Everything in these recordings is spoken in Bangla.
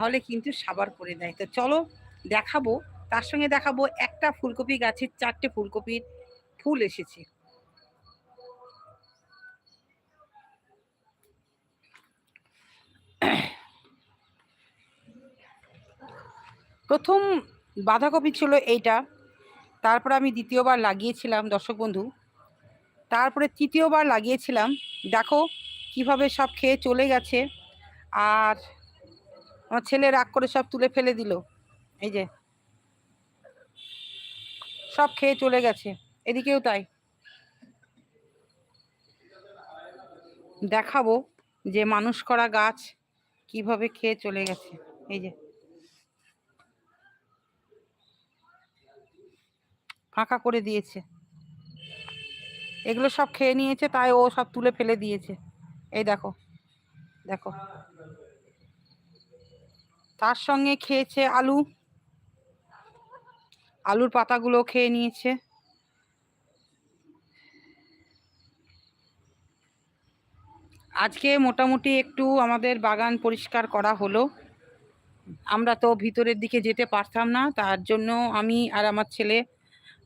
তাহলে কিন্তু সাবার করে দেয়। তো চলো দেখাবো, তার সঙ্গে দেখাবো একটা ফুলকপি গাছের চারটে ফুলকপির ফুল এসেছে। প্রথম বাঁধাকপি ছিল এইটা, তারপর আমি দ্বিতীয়বার লাগিয়েছিলাম দর্শক বন্ধু। তারপরে তৃতীয়বার লাগিয়েছিলাম, দেখো কীভাবে সব খেয়ে চলে গেছে। আর আমার ছেলে রাগ করে সব তুলে ফেলে দিল। এই যে। সব খেয়ে চলে গেছে। এদিকেও তাই। দেখাবো যে মানুষ করা গাছ কীভাবে খেয়ে চলে গেছে। এই যে। ফাঁকা করে দিয়েছে। এগুলো সব খেয়ে নিয়েছে, তাই ও সব তুলে ফেলে দিয়েছে। এই দেখো। দেখো। তার সঙ্গে খেয়েছে আলু। আলুর পাতাগুলো খেয়ে নিয়েছে। আজকে মোটামুটি একটু আমাদের বাগান পরিষ্কার করা হলো। আমরা তো ভিতরের দিকে যেতে পারতাম না, তার জন্য আমি আর আমার ছেলে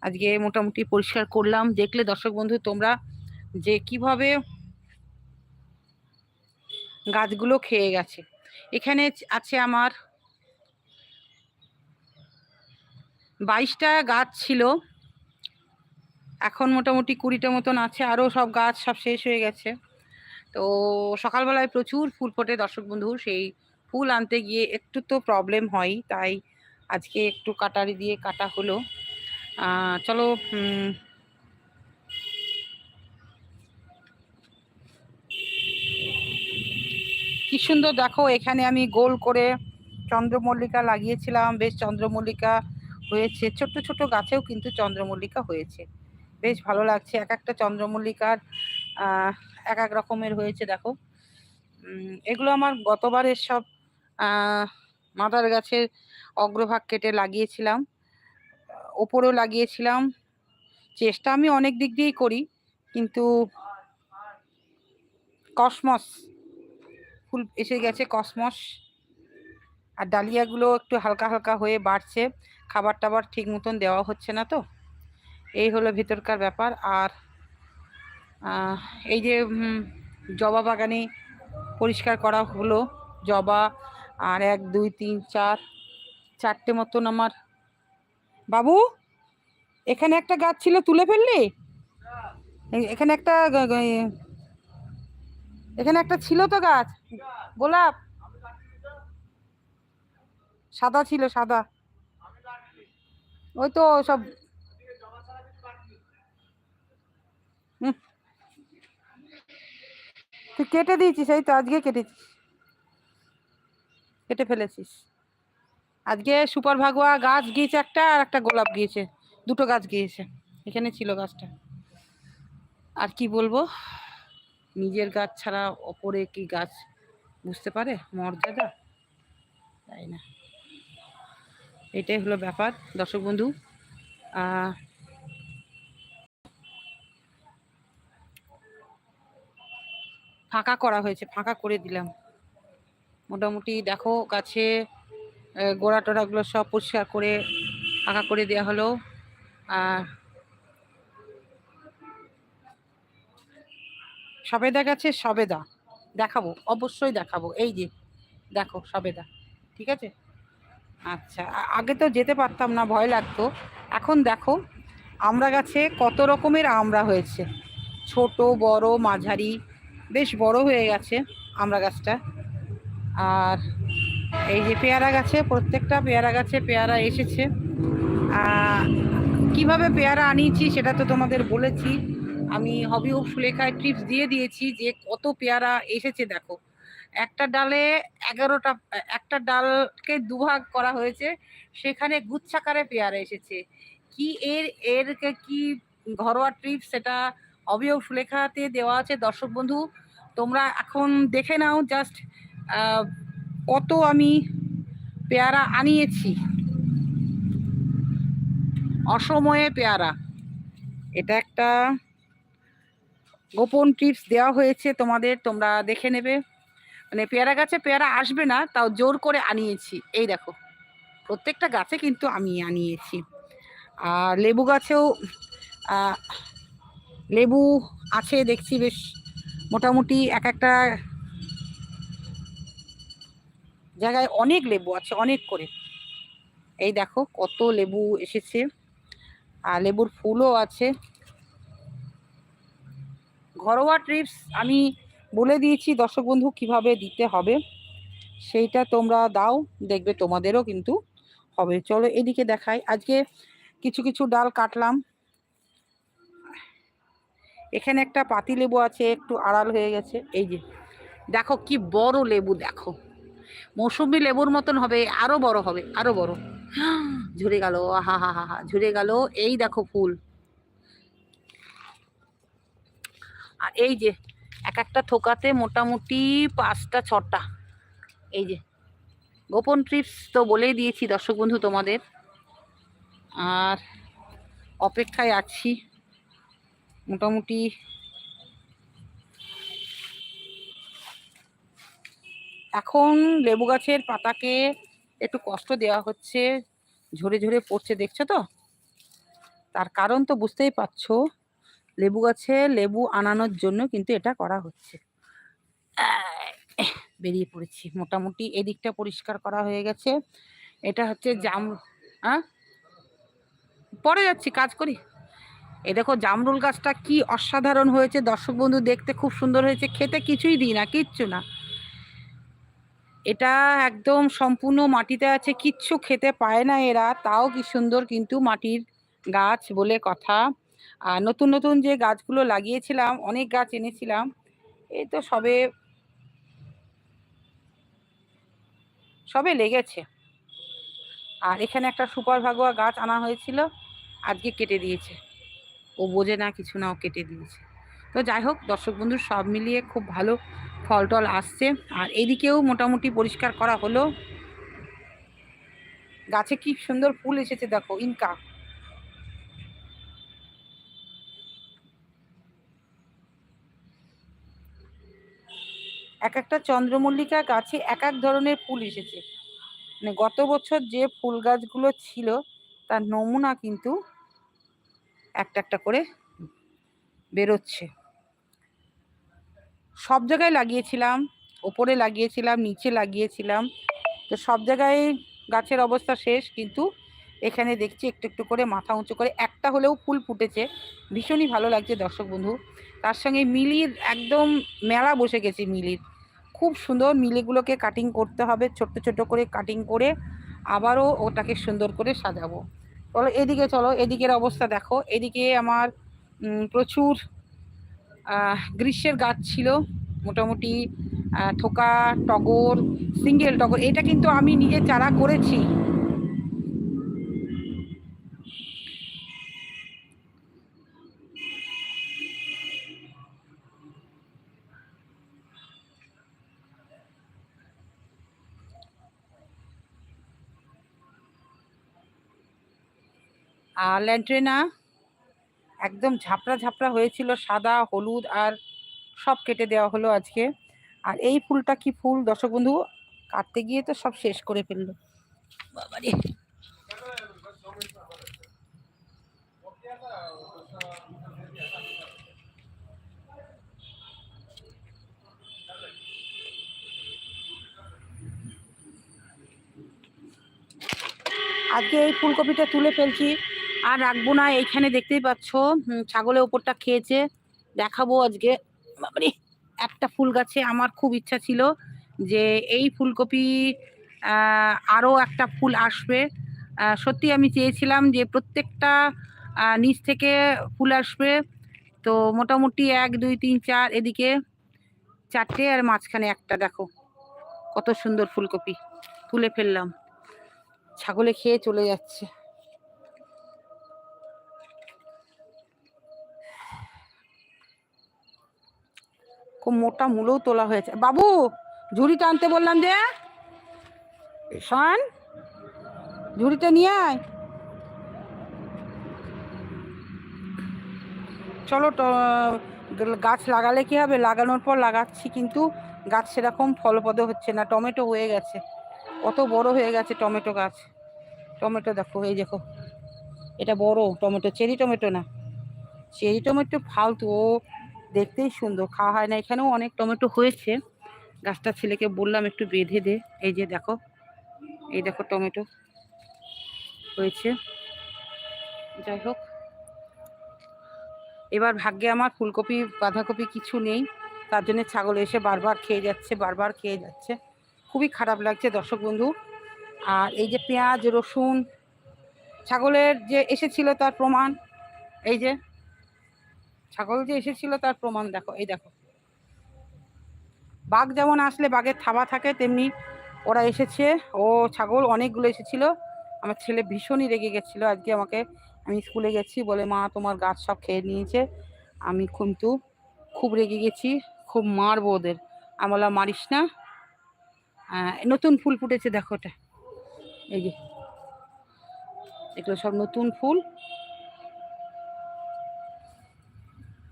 আজকে মোটামুটি পরিষ্কার করলাম। দেখলে দর্শক বন্ধু, তোমরা যে কীভাবে গাছগুলো খেয়ে গেছে। এখানে আছে আমার বাইশটা গাছ ছিল। এখন মোটামুটি কুড়িটা মতন আছে আরও সব গাছ সব শেষ হয়ে গেছে। তো সকালবেলায় প্রচুর ফুল ফোটে দর্শক বন্ধু, সেই ফুল আনতে গিয়ে একটু তো প্রবলেম হয়, তাই আজকে একটু কাটারি দিয়ে কাটা হলো। চলো কি সুন্দর দেখো, এখানে আমি গোল করে চন্দ্রমল্লিকা লাগিয়েছিলাম। বেশ চন্দ্রমল্লিকা হয়েছে ছোট ছোট গাছেও কিন্তু চন্দ্রমল্লিকা হয়েছে। বেশ ভালো লাগছে, এক একটা চন্দ্রমল্লিকার এক এক রকমের হয়েছে, দেখো। এগুলো আমার গতবারের সব মাদার গাছের অগ্রভাগ কেটে লাগিয়েছিলাম। ওপরেও লাগিয়েছিলাম। চেষ্টা আমি অনেক দিক দিয়েই করি, কিন্তু কসমস ফুল এসে গেছে, কসমস। আর ডালিয়াগুলো একটু হালকা হালকা হয়ে বাড়ছে। খাবার টাবার ঠিক মতন দেওয়া হচ্ছে না তো। এই হলো ভেতরকার ব্যাপার। আর এই যে জবা বাগানে পরিষ্কার করা হলো জবা, আর এক, দুই, তিন, চার, চারটে মতন আমার। বাবু, এখানে একটা গাছ ছিল তুলে ফেললি? এখানে একটা এখানে একটা ছিল তো গাছ। গোলাপ। সাদা ছিল, সাদা। ওই তো সব। তুই কেটে দিয়েছিস, এই তো আজকে কেটেছিস। কেটে ফেলেছিস। আজকে সুপার ভাগুয়া গাছ গিয়েছে একটা আর একটা গোলাপ গিয়েছে। দুটো গাছ গিয়েছে। এখানে ছিল গাছটা। আর কি বলব? নিজের গাছ ছাড়া ওপরে কি গাছ বুঝতে পারে মর্যাদা? তাই না। এটাই হলো ব্যাপার। দর্শক বন্ধু ফাঁকা করা হয়েছে, ফাঁকা করে দিলাম। মোটামুটি দেখো গাছে গোড়া টোড়াগুলো সব পরিষ্কার করে, ফাঁকা করে দেওয়া হলো। আর সবেদা গাছে, সবেদা। দেখাবো, অবশ্যই দেখাবো। এই যে, দেখো, সবেদা। ঠিক আছে? আচ্ছা আগে তো যেতে পারতাম না, ভয় লাগতো। এখন দেখো, আমরা গাছে কত রকমের আমরা হয়েছে। ছোট, বড়, মাঝারি, বেশ বড় হয়ে গেছে আমরা গাছটা। আর এই যে পেয়ারা গাছে, প্রত্যেকটা পেয়ারা গাছে পেয়ারা এসেছে। কীভাবে পেয়ারা আনিয়েছি সেটা তো তোমাদের বলেছি। আমি হবি ও সুলেখায় টিপস দিয়ে দিয়েছি যে কত পেয়ারা এসেছে দেখো। একটা ডালে এগারোটা, একটা ডালকে দুভাগ করা হয়েছে, সেখানে গুচ্ছাকারে পেয়ারা এসেছে। কি এর এর কি ঘরোয়া ট্রিপস সেটা অবিয়োগ সুলেখাতে দেওয়া আছে দর্শক বন্ধু। তোমরা এখন দেখে নাও জাস্ট কত আমি পেয়ারা আনিয়েছি। অসময়ে পেয়ারা। এটা একটা গোপন টিপস দেওয়া হয়েছে তোমাদের, তোমরা দেখে নেবে। মানে পেয়ারা গাছে পেয়ারা আসবে না, তাও জোর করে আনিয়েছি। এই দেখো, প্রত্যেকটা গাছে কিন্তু আমি আনিয়েছি। আর লেবু গাছেও লেবু আছে দেখছি বেশ, মোটামুটি এক একটা জায়গায় অনেক লেবু আছে, অনেক করে। এই দেখো, কত লেবু এসেছে। আর লেবুর ফুলও আছে। ঘরোয়া ট্রিপস আমি বলে দিয়েছি দর্শক বন্ধু কীভাবে দিতে হবে। সেইটা তোমরা দাও, দেখবে তোমাদেরও কিন্তু হবে। চলো এদিকে দেখাই। আজকে কিছু কিছু ডাল কাটলাম। এখানে একটা পাতি লেবু আছে, একটু আড়াল হয়ে গেছে। এই যে, দেখো কি বড় লেবু, দেখো। মৌসুমি লেবুর মতন হবে, আরও বড় হবে, আরও বড়। ঝরে গেল হা হা হা হা, ঝরে গেল। এই দেখো ফুল। আর এই যে, এক একটা থোকাতে মোটামুটি পাঁচটা, ছটা। এই যে, গোপন ট্রিপস তো বলেই দিয়েছি দর্শক বন্ধু তোমাদের। আর অপেক্ষায় আছি মোটামুটি এখন লেবু গাছের পাতাকে একটু কষ্ট দেওয়া হচ্ছে, ঝরে ঝরে পড়ছে, দেখছ তো? তার কারণ তো বুঝতেই পারছ। লেবু গাছে লেবু আনানোর জন্য কিন্তু এটা করা হচ্ছে। বেরিয়ে পড়েছি। মোটামুটি এদিকটা পরিষ্কার করা হয়ে গেছে। এটা হচ্ছে জাম হ্যাঁ পরে যাচ্ছি, কাজ করি। এ দেখো, জামরুল গাছটা কি অসাধারণ হয়েছে। দর্শক বন্ধু, দেখতে খুব সুন্দর হয়েছে। খেতে কিছুই দিই না, কিচ্ছু না। এটা একদম সম্পূর্ণ মাটিতে আছে, কিচ্ছু খেতে পায় না এরা। তাও কি সুন্দর কিন্তু মাটির গাছ বলে কথা। আর নতুন নতুন যে গাছগুলো লাগিয়েছিলাম, অনেক গাছ এনেছিলাম। এই তো সবে সবে লেগেছে। আর এখানে একটা সুপার ভাগোয়া গাছ আনা হয়েছিল, আজকে কেটে দিয়েছে। ও বোঝে না, কিছু না, ও কেটে দিয়েছে। তো যাই হোক, দর্শক বন্ধুর, সব মিলিয়ে খুব ভালো ফল টল আসছে। আর এদিকেও মোটামুটি পরিষ্কার করা হলো। গাছে কি সুন্দর ফুল এসেছে, দেখো, ইনকা। এক একটা চন্দ্রমল্লিকা গাছে এক এক ধরনের ফুল এসেছে। মানে গত বছর যে ফুল গাছগুলো ছিল, তার নমুনা কিন্তু একটা একটা করে বেরোচ্ছে। সব জায়গায় লাগিয়েছিলাম, ওপরে লাগিয়েছিলাম, নিচে লাগিয়েছিলাম। তো সব জায়গায় গাছের অবস্থা শেষ, কিন্তু এখানে দেখছি একটু একটু করে মাথা উঁচু করে একটা হলেও ফুল ফুটেছে। ভীষণই ভালো লাগছে দর্শক বন্ধু। তার সঙ্গে মিলির একদম মেলা বসে গেছে মিলির। খুব সুন্দর মিলেগুলোকে কাটিং করতে হবে, ছোট্ট ছোট করে কাটিং করে আবারও ওটাকে সুন্দর করে সাজাবো। চলো এদিকে চলো, এদিকের অবস্থা দেখো, এদিকে আমার প্রচুর গ্রীষ্মের গাছ ছিল, মোটামুটি থোকা, টগর, সিঙ্গেল টগর, এটা কিন্তু আমি নিজে চারা করেছি। আর ল্যান্ট্রেনা একদম ঝাপড়া ঝাপড়া হয়েছিল সাদা হলুদ আর সব কেটে দেওয়া হলো আজকে। আর এই ফুলটা কি ফুল? দর্শক বন্ধু কাটতে গিয়ে তো সব শেষ করে ফেলল। বাবারে। আজকে এই ফুলকপিটা তুলে ফেলছি। আর রাখব না, এইখানে দেখতেই পাচ্ছ ছাগলের ওপরটা খেয়েছে, দেখাবো আজকে। বাবারে, একটা ফুল গাছে আমার খুব ইচ্ছা ছিল যে এই ফুলকপি আরও একটা ফুল আসবে। সত্যি আমি চেয়েছিলাম যে প্রত্যেকটা নিচ থেকে ফুল আসবে। তো মোটামুটি এক, দুই, তিন, চার, এদিকে চারটে আর মাঝখানে একটা, দেখো। কত সুন্দর ফুলকপি, তুলে ফেললাম। ছাগলে খেয়ে চলে যাচ্ছে। খুব মোটা মূলও তোলা হয়েছে। বাবু ঝুড়িটা আনতে বললাম যে। শোন ঝুড়িটা নিয়ে আয়। চলো তো গাছ লাগালে কি হবে? লাগানোর পর লাগাচ্ছি কিন্তু গাছ সেরকম ফলপ্রদ হচ্ছে না টমেটো হয়ে গেছে। কত বড় হয়ে গেছে টমেটো গাছ। টমেটো দেখো এই দেখো। এটা বড় টমেটো চেরি টমেটো না। চেরি টমেটো ফালতু ও দেখতেই সুন্দর, খাওয়া হয় না। এখানেও অনেক টমেটো হয়েছে। গাছটা ছেলেকে বললাম একটু বেঁধে দে। এই যে দেখো, এই দেখো টমেটো হয়েছে। যাই হোক। এবার ভাগ্যে আমার ফুলকপি, বাঁধাকপি কিছু নেই। তার জন্য ছাগল এসে বারবার খেয়ে যাচ্ছে, বারবার খেয়ে যাচ্ছে। খুবই খারাপ লাগছে দর্শক বন্ধু। আর এই যে পেঁয়াজ, রসুন, ছাগলের যে এসেছিল তার প্রমাণ, এই যে ছাগল যে এসেছিল তার প্রমাণ দেখো, এই দেখো। বাঘ যেমন আসলে বাঘের থাবা থাকে, তেমনি ওরা এসেছে। ও ছাগল অনেকগুলো এসেছিল। আমার ছেলে ভীষণই রেগে গেছিল। আজকে আমাকে, আমি স্কুলে গেছি বলে, মা, তোমার গাছ সব খেয়ে নিয়েছে। আমি কিন্তু খুব রেগে গেছি, খুব মারবো ওদের। আমি মারিস না। নতুন ফুল ফুটেছে, দেখো ওটা। এই যে, এগুলো সব নতুন ফুল।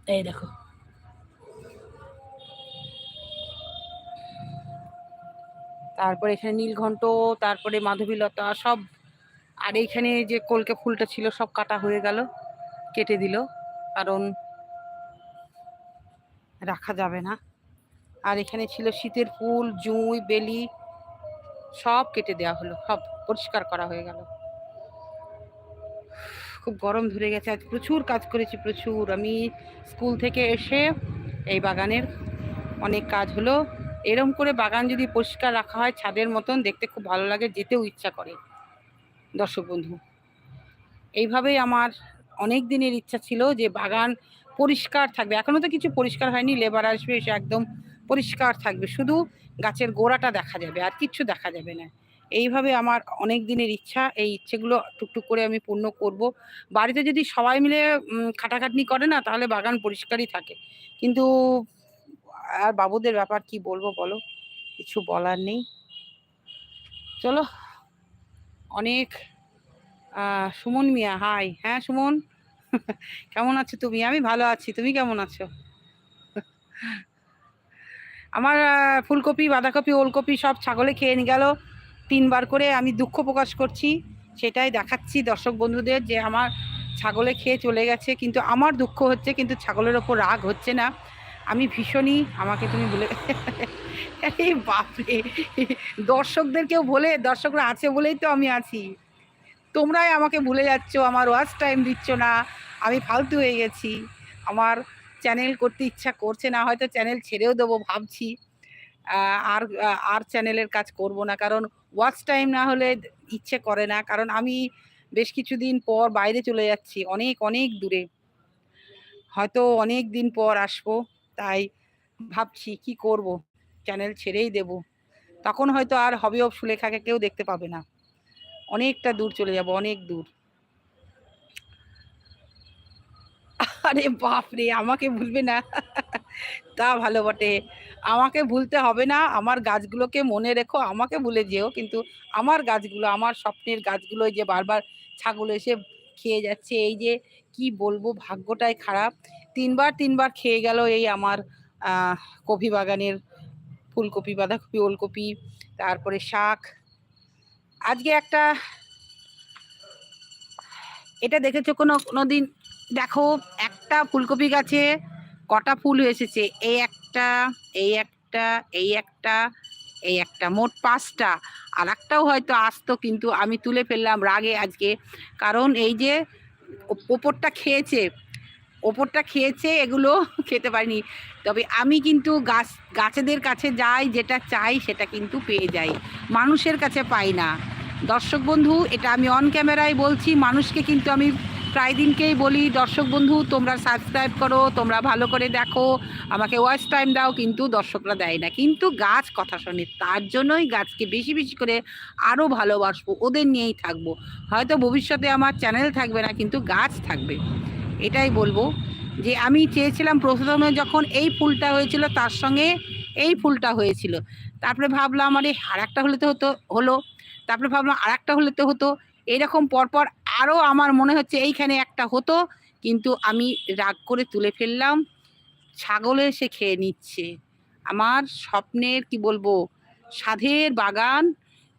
এই দেখো। তারপরে এখানে নীলঘণ্ট তারপরে মাধবীলতা, সব। আর এইখানে যে কলকে ফুলটা ছিল, সব কাটা হয়ে গেল, কেটে দিল। কারণ রাখা যাবে না। আর এখানে ছিল শীতের ফুল, জুঁই, বেলি, সব কেটে দেওয়া হলো, সব পরিষ্কার করা হয়ে গেল। খুব গরম ধরে গেছে। আজ প্রচুর কাজ করেছি, প্রচুর। আমি স্কুল থেকে এসে এই বাগানের অনেক কাজ হলো। এরম করে বাগান যদি পরিষ্কার রাখা হয় ছাদের মতন, দেখতে খুব ভালো লাগে, যেতেও ইচ্ছা করে। দর্শক বন্ধু, এইভাবেই আমার অনেক দিনের ইচ্ছা ছিল যে বাগান পরিষ্কার থাকবে। এখনও তো কিছু পরিষ্কার হয়নি, লেবার আসবে, এসে একদম পরিষ্কার থাকবে। শুধু গাছের গোড়াটা দেখা যাবে, আর কিচ্ছু দেখা যাবে না। এইভাবে আমার অনেক দিনের ইচ্ছা, এই ইচ্ছেগুলো টুকটুক করে আমি পূর্ণ করব। বাড়িতে যদি সবাই মিলে খাটাখাটনি করে না, তাহলে বাগান পরিষ্কারই থাকে। কিন্তু আর বাবুদের ব্যাপার কি বলব বলো? কিছু বলার নেই। চলো, অনেক সুমন মিয়া হাই হ্যাঁ সুমন? কেমন আছো তুমি? আমি ভালো আছি। তুমি কেমন আছো? আমার ফুলকপি, বাঁধাকপি, ওলকপি সব ছাগলে খেয়ে নিয়ে গেল। তিনবার করে আমি দুঃখ প্রকাশ করছি, সেটাই দেখাচ্ছি দর্শক বন্ধুদের যে আমার ছাগলে খেয়ে চলে গেছে, কিন্তু আমার দুঃখ হচ্ছে, কিন্তু ছাগলের ওপর রাগ হচ্ছে না। আমি ভীষণই, আমাকে তুমি বলে বাপরে! দর্শকদেরকেও বলে, দর্শকরা আছে বলেই তো আমি আছি। তোমরাই আমাকে ভুলে যাচ্ছ, আমার ওয়াচ টাইম দিচ্ছ না, আমি ফালতু হয়ে গেছি। আমার চ্যানেল করতে ইচ্ছা করছে না, হয়তো চ্যানেল ছেড়েও দেবো ভাবছি। আর আর চ্যানেলের কাজ করব না, কারণ ওয়াচ টাইম না হলে ইচ্ছে করে না। কারণ আমি বেশ কিছুদিন পর বাইরে চলে যাচ্ছি, অনেক অনেক দূরে। হয়তো অনেক দিন পর আসব, তাই ভাবছি কি করব? চ্যানেল ছেড়েই দেব। তখন হয়তো আর হবি অফ সুলেখাকে কেউ দেখতে পাবে না। অনেকটা দূর চলে যাব, অনেক দূর। আরে বাপ রে, আমাকে ভুলবে না। তা ভালো বটে। আমাকে ভুলতে হবে না, আমার গাছগুলোকে মনে রেখো, আমাকে ভুলে যেও, কিন্তু আমার গাছগুলো, আমার স্বপ্নের গাছগুলো যে বারবার ছাগল এসে খেয়ে যাচ্ছে, এই যে কি বলব, ভাগ্যটাই খারাপ। তিনবার তিনবার খেয়ে গেল এই আমার কপি বাগানের ফুলকপি, বাঁধাকপি, ওলকপি, তারপরে শাক। আজকে একটা, এটা দেখেছ কোনো, কোনোদিন দেখো, একটা ফুলকপি গাছে কটা ফুল এসেছে? এই একটা এই একটা এই একটা এই একটা, মোট পাঁচটা। আর একটাও হয়তো আসতো, কিন্তু আমি তুলে ফেললাম রাগে আজকে। কারণ এই যে ওপরটা খেয়েছে ওপরটা খেয়েছে, এগুলো খেতে পারিনি। তবে আমি কিন্তু গাছ, গাছেদের কাছে যাই, যেটা চাই, সেটা কিন্তু পেয়ে যাই। মানুষের কাছে পাই না। দর্শক বন্ধু, এটা আমি অন ক্যামেরায় বলছি, মানুষকে কিন্তু আমি প্রায় দিনকেই বলি, দর্শক বন্ধু, তোমরা সাবস্ক্রাইব করো, তোমরা ভালো করে দেখো। আমাকে ওয়াচ টাইম দাও, কিন্তু দর্শকরা দেয় না। কিন্তু গাছ কথা শোনে, তার জন্যই গাছকে বেশি বেশি করে আরও ভালোবাসবো, ওদের নিয়েই থাকব। হয়তো ভবিষ্যতে আমার চ্যানেল থাকবে না, কিন্তু গাছ থাকবে। এটাই বলব যে, আমি চেয়েছিলাম প্রথমে যখন এই ফুলটা হয়েছিল, তার সঙ্গে এই ফুলটা হয়েছিল। তারপরে ভাবলাম, আরে আর একটা হলে তো হতো, হলো। তারপরে ভাবলাম আর একটা হলে তো হতো। এরকম পরপর আরও আমার মনে হচ্ছে এইখানে একটা হতো, কিন্তু আমি রাগ করে তুলে ফেললাম। ছাগলে এসে খেয়ে নিচ্ছে। আমার স্বপ্নের, কি বলব সাধের বাগান,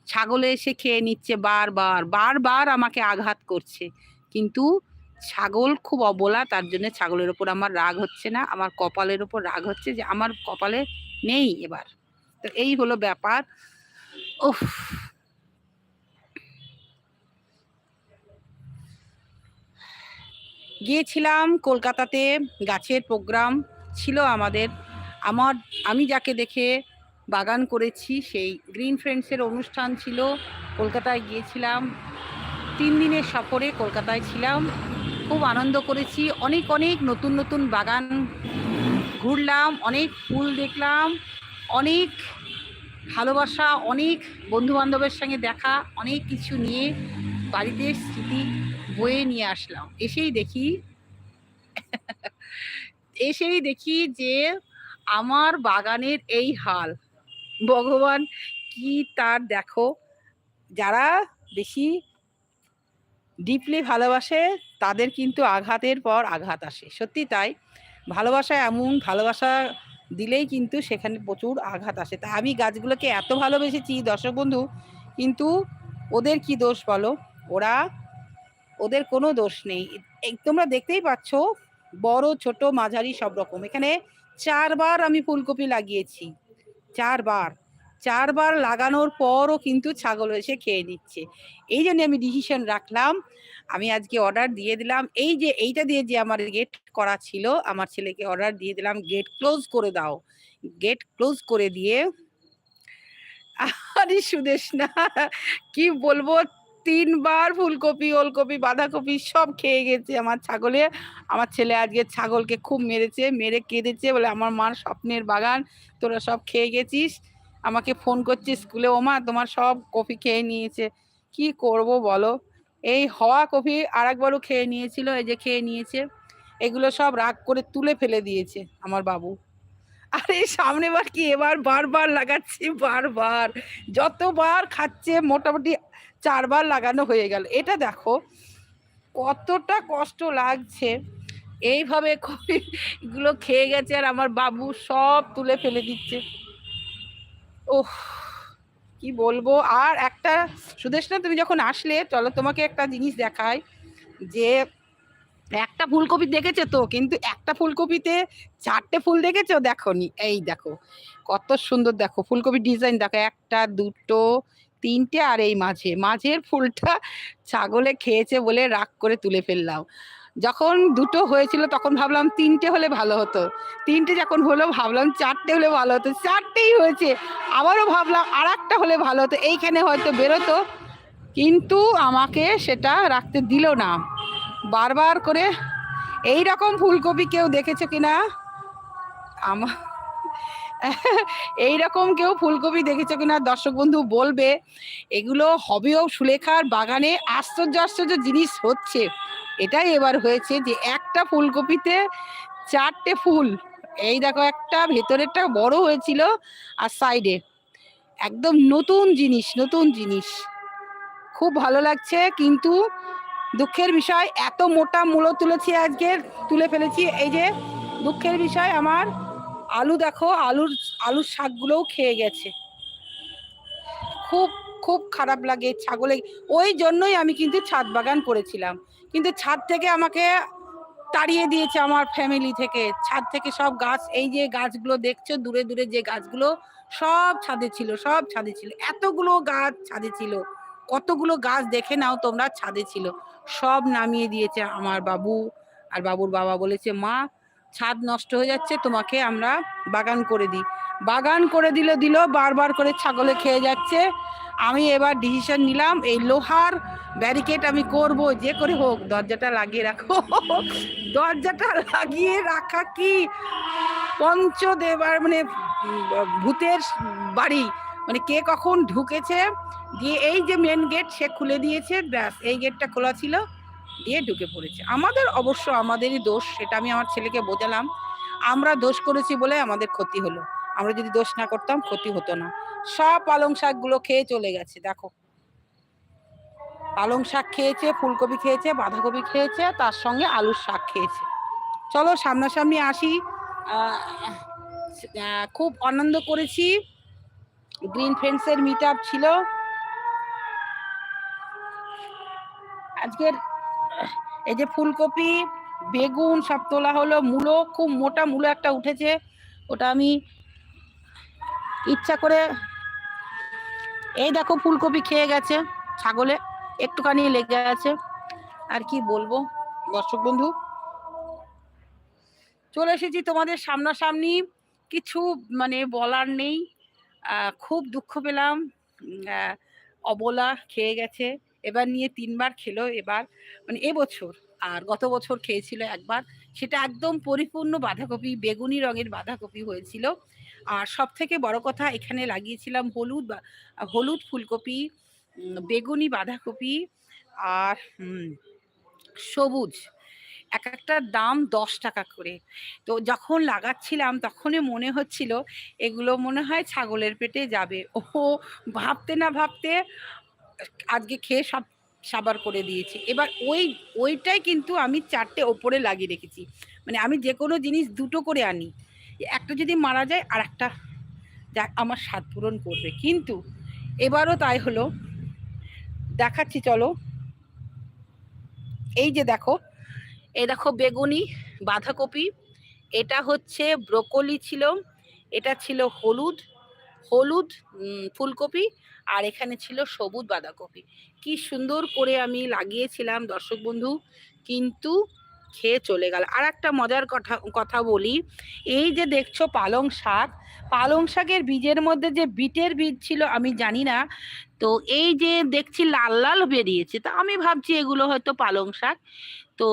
ছাগলে এসে খেয়ে নিচ্ছে বারবার বারবার আমাকে আঘাত করছে। কিন্তু ছাগল খুব অবলা, তার জন্য ছাগলের ওপর আমার রাগ হচ্ছে না, আমার কপালের ওপর রাগ হচ্ছে যে আমার কপালে নেই এবার। তো এই হলো ব্যাপার। উফ। গিয়েছিলাম কলকাতাতে, গাছের প্রোগ্রাম ছিল আমাদের। আমার, আমি যাকে দেখে বাগান করেছি, সেই গ্রিন ফ্রেন্ডসের অনুষ্ঠান ছিল। কলকাতায় গিয়েছিলাম, তিন দিনের সফরে কলকাতায় ছিলাম। খুব আনন্দ করেছি, অনেক অনেক নতুন নতুন বাগান ঘুরলাম, অনেক ফুল দেখলাম, অনেক ভালোবাসা, অনেক বন্ধু বান্ধবের সঙ্গে দেখা, অনেক কিছু নিয়ে বাড়িতে স্মৃতি বয়ে নিয়ে আসলাম। এসেই দেখি এসেই দেখি যে আমার বাগানের এই হাল। ভগবান কি তার দেখো। যারা বেশি ডিপলি ভালোবাসে, তাদের কিন্তু আঘাতের পর আঘাত আসে। সত্যি তাই। ভালোবাসা এমন, ভালোবাসা দিলেই কিন্তু সেখানে প্রচুর আঘাত আসে। তা আমি গাছগুলোকে এত ভালোবেসেছি, দর্শক বন্ধু, কিন্তু ওদের কি দোষ বলো? ওরা ওদের কোনো দোষ নেই। তোমরা দেখতেই পাচ্ছ, বড়, ছোট, মাঝারি সব রকম। এখানে চারবার আমি ফুলকপি লাগিয়েছি। চারবার। চারবার লাগানোর পরও কিন্তু ছাগল এসে খেয়ে নিচ্ছে। এই জন্য আমি ডিসিশন রাখলাম। আমি আজকে অর্ডার দিয়ে দিলাম। এই যে, এইটা দিয়ে যে আমার গেট করা ছিল, আমার ছেলেকে অর্ডার দিয়ে দিলাম। গেট ক্লোজ করে দাও। গেট ক্লোজ করে দিয়ে, আরে সুদেশ না কি বলব? তিনবার ফুলকপি, ওলকপি, বাঁধাকপি সব খেয়ে গেছে আমার ছাগলে। আমার ছেলে আজকে ছাগলকে খুব মেরেছে, মেরে কেঁদেছে বলে আমার মার স্বপ্নের বাগান, তোরা সব খেয়ে গেছিস। আমাকে ফোন করছিস স্কুলে, ওমা, তোমার সব কফি খেয়ে নিয়েছে, কি করব বলো? এই হওয়া কফি আর একবারও খেয়ে নিয়েছিল, এই যে খেয়ে নিয়েছে। এগুলো সব রাগ করে তুলে ফেলে দিয়েছে আমার বাবু। আরে, সামনে বার কি? এবার বারবার লাগাচ্ছি, বারবার। যতবার খাচ্ছে, মোটামুটি চারবার লাগানো হয়ে গেল। এটা দেখো, কতটা কষ্ট লাগছে। এইভাবে কফিগুলো খেয়ে গেছে আর আমার বাবু সব তুলে ফেলে দিচ্ছে। ওহ, কি বলব? আর একটা সুদেশ না তুমি যখন আসলে, চলো তোমাকে একটা জিনিস দেখাই যে, একটা ফুলকপি দেখেছ তো? কিন্তু একটা ফুলকপিতে চারটে ফুল দেখেছ? দেখো নি এই দেখো, কত সুন্দর দেখো ফুলকপির ডিজাইন দেখো, একটা, দুটো তিনটে আর এই মাঝে। মাঝের ফুলটা ছাগলে খেয়েছে বলে রাগ করে তুলে ফেললাম। যখন দুটো হয়েছিল তখন ভাবলাম তিনটে হলে ভালো হতো। তিনটে যখন হলো ভাবলাম চারটে হলে ভালো হতো। চারটেই হয়েছে। আবারও ভাবলাম আর একটা হলে ভালো হতো। এইখানে হয়তো বেরোতো। কিন্তু আমাকে সেটা রাখতে দিল না। বারবার করে এই রকম ফুলকপি কেউ দেখেছ কিনা? আমার এই রকম কেউ ফুলকপি দেখেছ কিনা? দর্শক বন্ধু বলবে, এগুলো হবেও সুলেখার বাগানে আশ্চর্য আশ্চর্য জিনিস হচ্ছে। এটাই এবার হয়েছে যে একটা ফুলকপিতে চারটে ফুল, এই দেখো একটা, ভেতরেরটা বড় হয়েছিল আর সাইডে একদম নতুন জিনিস নতুন জিনিস। খুব ভালো লাগছে, কিন্তু দুঃখের বিষয়, এত মোটা মূলো তুলেছি আজকে, তুলে ফেলেছি। এই যে দুঃখের বিষয়, আমার আলু দেখো, আলুর আলুর শাকগুলোও খেয়ে গেছে। খুব খুব খারাপ লাগে ছাগলে। ওই জন্যই আমি কিন্তু ছাদ বাগান করেছিলাম। কিন্তু ছাদ থেকে আমাকে তাড়িয়ে দিয়েছে আমার ফ্যামিলি থেকে। ছাদ থেকে সব গাছ, এই যে গাছগুলো দেখছ, দূরে দূরে যে গাছগুলো, সব ছাদে ছিল, সব ছাদে ছিল। এতগুলো গাছ ছাদে ছিল। কতগুলো গাছ দেখে নাও তোমরা ছাদে ছিল। সব নামিয়ে দিয়েছে আমার বাবু। আর বাবুর বাবা বলেছে, মা ছাদ নষ্ট হয়ে যাচ্ছে, তোমাকে আমরা বাগান করে দিই। বাগান করে দিল দিল, বারবার করে ছাগলে খেয়ে যাচ্ছে। আমি এবার ডিসিশন নিলাম, এই লোহার ব্যারিকেড আমি করব, যে করে হোক, দরজাটা লাগিয়ে রাখো। দরজাটা লাগিয়ে রাখা কি? পঞ্চদেবার মানে ভূতের বাড়ি। মানে কে কখন ঢুকেছে? দিয়ে এই যে মেন গেট সে খুলে দিয়েছে, ব্যাস, এই গেটটা খোলা ছিল। দিয়ে ঢুকে পড়েছে। আমাদের অবশ্য আমাদেরই দোষ, সেটা আমি আমার ছেলেকে বোঝালাম। আমরা দোষ করেছি বলে আমাদের ক্ষতি হলো। আমরা যদি দোষ না করতাম ক্ষতি হতো না। সব পালং শাকগুলো খেয়ে চলে গেছে, দেখো। পালং শাক খেয়েছে, ফুলকপি খেয়েছে, বাঁধাকপি খেয়েছে, তার সঙ্গে আলুর শাক খেয়েছে। চলো সামনাসামনি আসি। খুব আনন্দ করেছি। গ্রিন ফ্রেন্ডসের মিট আপ ছিল। আজকের এই যে ফুলকপি, বেগুন, সব তোলা হলো। মূলো, খুব মোটা মূলো একটা উঠেছে। ওটা আমি ইচ্ছা করে এই দেখো ফুলকপি খেয়ে গেছে ছাগলে। একটুখানি লেগে আছে। আর কি বলব? দর্শক বন্ধু, চলে এসেছি তোমাদের সামনাসামনি। কিছু মানে বলার নেই। খুব দুঃখ পেলাম। অবলা খেয়ে গেছে। এবার নিয়ে তিনবার খেলো এবার মানে এবছর, আর গত বছর খেয়েছিল একবার। সেটা একদম পরিপূর্ণ বাঁধাকপি, বেগুনি রঙের বাঁধাকপি হয়েছিল। আর সব থেকে বড় কথা, এখানে লাগিয়েছিলাম হলুদ হলুদ ফুলকপি বেগুনি বাঁধাকপি, আর সবুজ। এক একটা দাম দশ টাকা করে। তো যখন লাগাচ্ছিলাম, তখনই মনে হচ্ছিল, এগুলো মনে হয় ছাগলের পেটে যাবে। ও ভাবতে না ভাবতে আজকে খেয়ে সব সাবার করে দিয়েছি। এবার ওই, ওইটাই কিন্তু আমি চারটে ওপরে লাগিয়ে রেখেছি। মানে আমি যে কোনো জিনিস দুটো করে আনি, একটা যদি মারা যায় আর একটা যা আমার স্বাদ পূরণ করবে। কিন্তু এবারও তাই হলো, দেখাচ্ছি চলো। এই যে দেখো, এই দেখো বেগুনি, বাঁধাকপি, এটা হচ্ছে ব্রোকলি ছিল, এটা ছিল হলুদ হলুদ ফুলকপি আর এখানে ছিল সবুজ বাঁধাকপি। কি সুন্দর করে আমি লাগিয়েছিলাম, দর্শক বন্ধু। কিন্তু খেয়ে চলে গেল। আর একটা মজার কথা কথা বলি। এই যে দেখছ পালং শাক, পালং শাকের বীজের মধ্যে যে বিটের বীজ ছিল, আমি জানি না। তো এই যে দেখছি লাল লাল বেরিয়েছে, তা আমি ভাবছি এগুলো হয়তো পালং শাক। তো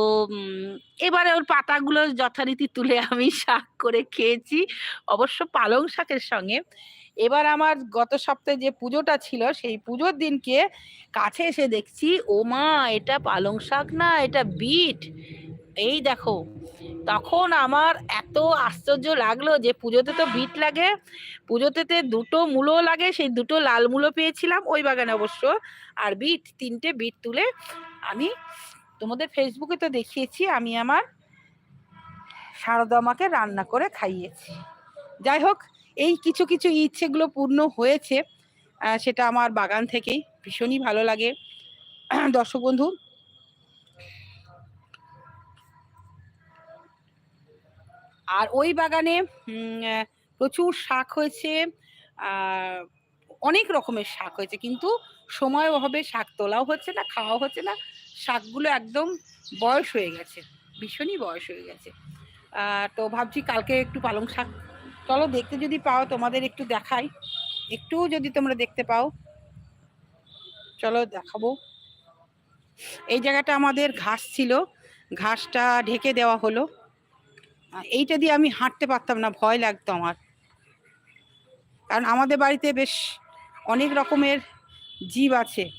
এবারে ওর পাতাগুলো যথারীতি তুলে আমি শাক করে খেয়েছি। অবশ্য পালং শাকের সঙ্গে এবার আমার গত সপ্তাহে যে পুজোটা ছিল, সেই পুজোর দিনকে কাছে এসে দেখছি ও মা এটা পালং শাক না, এটা বিট। এই দেখো, তখন আমার এত আশ্চর্য লাগল যে পুজোতে তো বিট লাগে, পুজোতে দুটো মূলো লাগে, সেই দুটো লাল মূলো পেয়েছিলাম, ওই বাগানে অবশ্য। আর বিট, তিনটে বিট তুলে আমি তোমাদের ফেসবুকে তো দেখিয়েছি, আমি আমার শারদা মাকে রান্না করে খাইয়েছি। যাই হোক এই কিছু কিছু ইচ্ছেগুলো পূর্ণ হয়েছে সেটা আমার বাগান থেকেই ভীষণই ভালো লাগে। দর্শক বন্ধু, আর ওই বাগানে প্রচুর শাক হয়েছে অনেক রকমের শাক হয়েছে, কিন্তু সময় অভাবে শাক তোলাও হচ্ছে না, খাওয়াও হচ্ছে না, শাকগুলো একদম বয়স হয়ে গেছে, ভীষণই বয়স হয়ে গেছে। তো ভাবছি কালকে একটু পালং শাক চলো দেখতে যদি পাও, তোমাদের একটু দেখাই। একটু যদি তোমরা দেখতে পাও। চলো দেখাবো। এই জায়গাটা আমাদের ঘাস ছিল। ঘাসটা ঢেকে দেওয়া হলো। এইটা দিয়ে আমি হাঁটতে পারতাম না, ভয় লাগতো আমার। কারণ আমাদের বাড়িতে বেশ অনেক রকমের জীব আছে।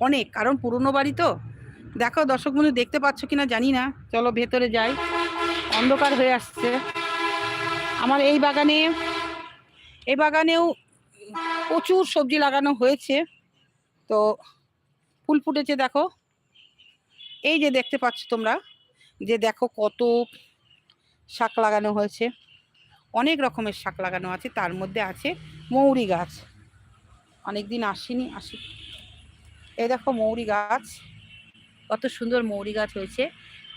অনেক, কারণ পুরনো বাড়ি তো। দেখো দর্শক বন্ধু, দেখতে পাচ্ছ কিনা জানি না। চলো ভেতরে যাই। অন্ধকার হয়ে আসছে। আমার এই বাগানে, এই বাগানেও প্রচুর সবজি লাগানো হয়েছে। তো ফুল ফুটেছে দেখো। এই যে দেখতে পাচ্ছ তোমরা, যে দেখো কত শাক লাগানো হয়েছে। অনেক রকমের শাক লাগানো আছে, তার মধ্যে আছে মৌরি গাছ। অনেক অনেকদিন আসেনি, আসি এই দেখো মৌরি গাছ, কত সুন্দর মৌরি গাছ হয়েছে।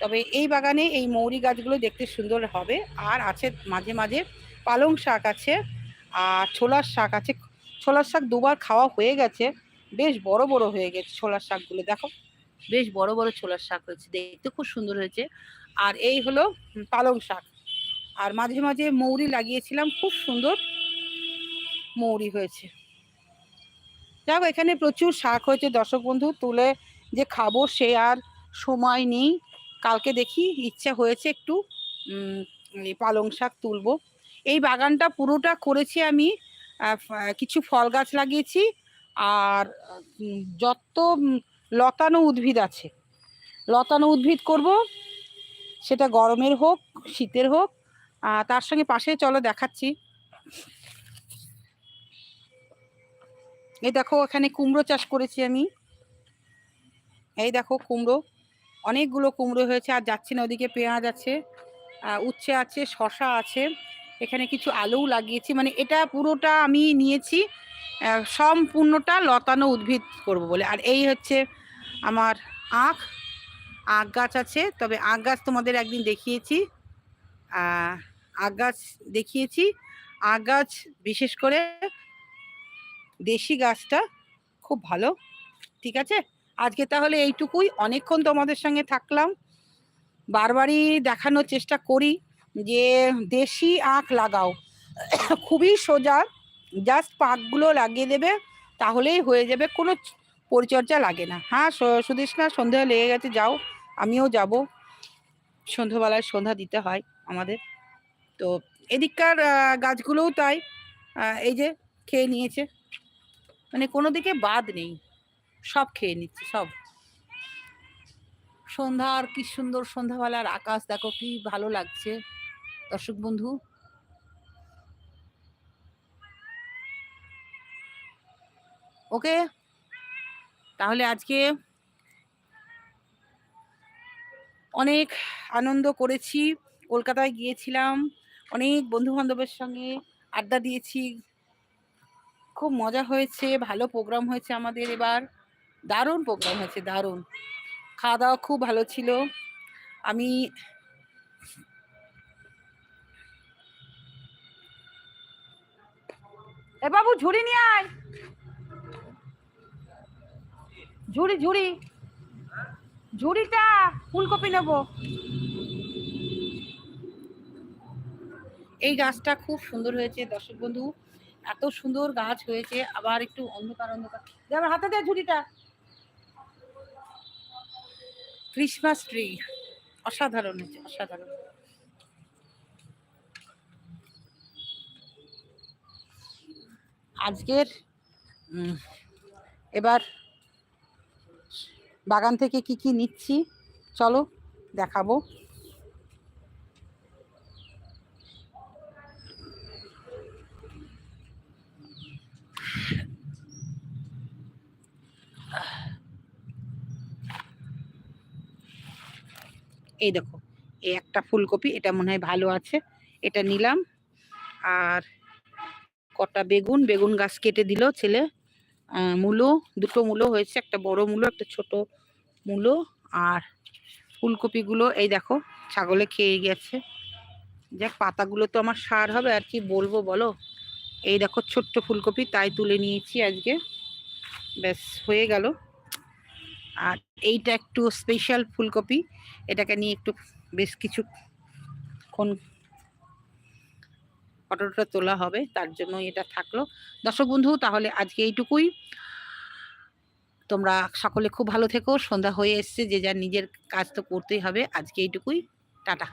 তবে এই বাগানে এই মৌরি গাছগুলো দেখতে সুন্দর হবে। আর আছে মাঝে মাঝে পালং শাক আছে, আর ছোলার শাক আছে। ছোলার শাক দুবার খাওয়া হয়ে গেছে, বেশ বড় বড় হয়ে গেছে ছোলার শাকগুলো, দেখো। বেশ বড় বড় ছোলার শাক হয়েছে, দেখতে খুব সুন্দর হয়েছে। আর এই হলো পালং শাক। আর মাঝে মাঝে মৌরি লাগিয়েছিলাম, খুব সুন্দর মৌরি হয়েছে। দেখো, এখানে প্রচুর শাক হয়েছে, দর্শক বন্ধু, তুলে যে খাব সে আর সময় নেই। কালকে দেখি ইচ্ছা হয়েছে একটু পালং শাক তুলবো। এই বাগানটা পুরোটা করেছি আমি কিছু ফল গাছ লাগিয়েছি আর যত লতানো উদ্ভিদ আছে, লতানো উদ্ভিদ করব, সেটা গরমের হোক, শীতের হোক তার সঙ্গে পাশে চলো দেখাচ্ছি। এই দেখো, এখানে কুমড়ো চাষ করেছি আমি। এই দেখো, কুমড়ো। অনেকগুলো কুমড়ো হয়েছে, আর যাচ্ছে না, ওদিকে পেঁয়াজ আছে উচ্ছে আছে শশা আছে, এখানে কিছু আলুও লাগিয়েছি মানে এটা পুরোটা আমি নিয়েছি সম্পূর্ণটা লতানো উদ্ভিদ করব বলে, আর এই হচ্ছে আমার আখ আখ গাছ আছে, তবে আখ গাছ তোমাদের একদিন দেখিয়েছি আখ গাছ দেখিয়েছি, আখ গাছ বিশেষ করে দেশি গাছটা খুব ভালো, ঠিক আছে? আজকে তাহলে এইটুকুই। অনেকক্ষণ তোমাদের সঙ্গে থাকলাম। বারবারই দেখানোর চেষ্টা করি যে দেশি আখ লাগাও। খুবই সোজা জাস্ট পাকগুলো লাগিয়ে দেবে, তাহলেই হয়ে যাবে, কোনো পরিচর্যা লাগে না। হ্যাঁ স- না সন্ধ্যা লেগে গেছে, যাও, আমিও যাব। সন্ধ্যাবেলায় সন্ধ্যা দিতে হয় আমাদের। তো এদিককার গাছগুলোও তাই এই যে খেয়ে নিয়েছে। মানে কোনো দিকে বাদ নেই। সব খেয়ে নিচ্ছে, সব। সন্ধ্যা আর কি সুন্দর সন্ধ্যাবেলার আকাশ, দেখো কি ভালো লাগছে। দর্শক বন্ধু। ওকে, তাহলে আজকে অনেক আনন্দ করেছি। কলকাতায় গিয়েছিলাম, অনেক বন্ধু বান্ধবের সঙ্গে আড্ডা দিয়েছি। খুব মজা হয়েছে, ভালো প্রোগ্রাম হয়েছে আমাদের এবার। দারুণ প্রোগ্রাম হয়েছে, দারুণ। খাওয়া দাওয়া খুব ভালো ছিল। আমি এ বাবু, ঝুড়ি নিয়ে আয়। ঝুড়ি ঝুড়ি। ঝুড়িটা ফুলকপি নেব। এই গাছটা খুব সুন্দর হয়েছে, দর্শক বন্ধু। এত সুন্দর গাছ হয়েছে, আবার একটু অন্ধকার অন্ধকার। হাতে দে ঝুড়িটা। ক্রিসমাস ট্রি অসাধারণ হয়েছে অসাধারণ। আজকের এবার বাগান থেকে কি কি নিচ্ছি চলো দেখাবো। এই দেখো, এই একটা ফুলকপি, এটা মনে হয় ভালো আছে, এটা নিলাম। আর কটা বেগুন বেগুন গাছ কেটে দিল ছেলে। মূলো, দুটো মূলো হয়েছে, একটা বড় মূলো, একটা ছোট মূলো। আর ফুলকপিগুলো, এই দেখো, ছাগলে খেয়ে গেছে। যাক, পাতাগুলো তো আমার সার হবে, আর কি বলব বলো? এই দেখো, ছোট্ট ফুলকপি, তাই তুলে নিয়েছি আজকে। ব্যাস, হয়ে গেল। আর এইটা একটু স্পেশাল ফুলকপি। এটাকে নিয়ে একটু বেশ কিছুক্ষণ ফটোটা তোলা হবে, তার জন্য এটা থাকল। দর্শক বন্ধু, তাহলে আজকে এইটুকুই। তোমরা সকলে খুব ভালো থেকো, সন্ধ্যা হয়ে এসছে, যে যার নিজের কাজ তো করতেই হবে। আজকে এইটুকুই। টাটা।